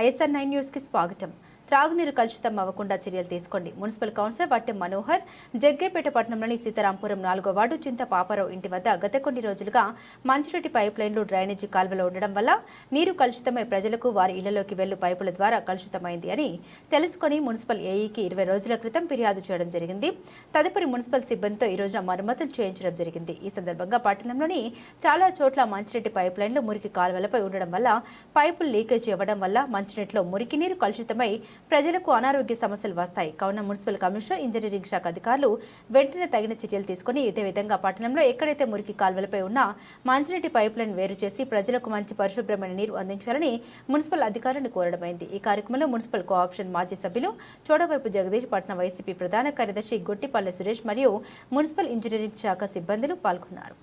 ISR nine న్యూస్కి స్వాగతం. త్రాగునీరు కలుషితం అవ్వకుండా చర్యలు తీసుకోండి. మున్సిపల్ కౌన్సిలర్ వట్టెం మనోహర్ జగ్గేపేట పట్టణంలోని సీతారాంపురం నాలుగో వార్డు చింత పాపారావు ఇంటి వద్ద గత కొన్ని రోజులుగా మంచిరెడ్డి పైప్ లైన్లు డ్రైనేజీ కాల్వలో ఉండడం వల్ల నీరు కలుషితమై ప్రజలకు వారి ఇళ్ళలోకి వెళ్ళు పైపుల ద్వారా కలుషితమైంది అని తెలుసుకొని మున్సిపల్ ఏఈకి ఇరవై రోజుల క్రితం ఫిర్యాదు చేయడం జరిగింది. తదుపరి మున్సిపల్ సిబ్బందితో ఈ రోజున మరమ్మతులు చేయించడం జరిగింది. ఈ సందర్భంగా పట్టణంలోని చాలా చోట్ల మంచిరెడ్డి పైప్ లైన్లు మురికి కాలువలపై ఉండడం వల్ల పైపులు లీకేజ్ ఇవ్వడం వల్ల మంచినీటిలో మురికి నీరు కలుషితమై ప్రజలకు అనారోగ్య సమస్యలు వస్తాయి. కావున మున్సిపల్ కమిషనర్ ఇంజనీరింగ్ శాఖ అధికారులు వెంటనే తగిన చర్యలు తీసుకుని ఇదే విధంగా పట్టణంలో ఎక్కడైతే మురికి కాలువలపై ఉన్న మంచినీటి పైప్ లైన్ వేరు చేసి ప్రజలకు మంచి పరిశుభ్రమైన నీరు అందించాలని మున్సిపల్ అధికారులను కోరడమైంది ఈ కార్యక్రమంలో మున్సిపల్ కోఆప్షన్ మాజీ సభ్యులు చోడవరపు జగదీష్ పట్న వైసీపీ ప్రధాన కార్యదర్శి గొట్టిపల్లె సురేష్ మరియు మున్సిపల్ ఇంజనీరింగ్ శాఖ సిబ్బందులు పాల్గొన్నారు.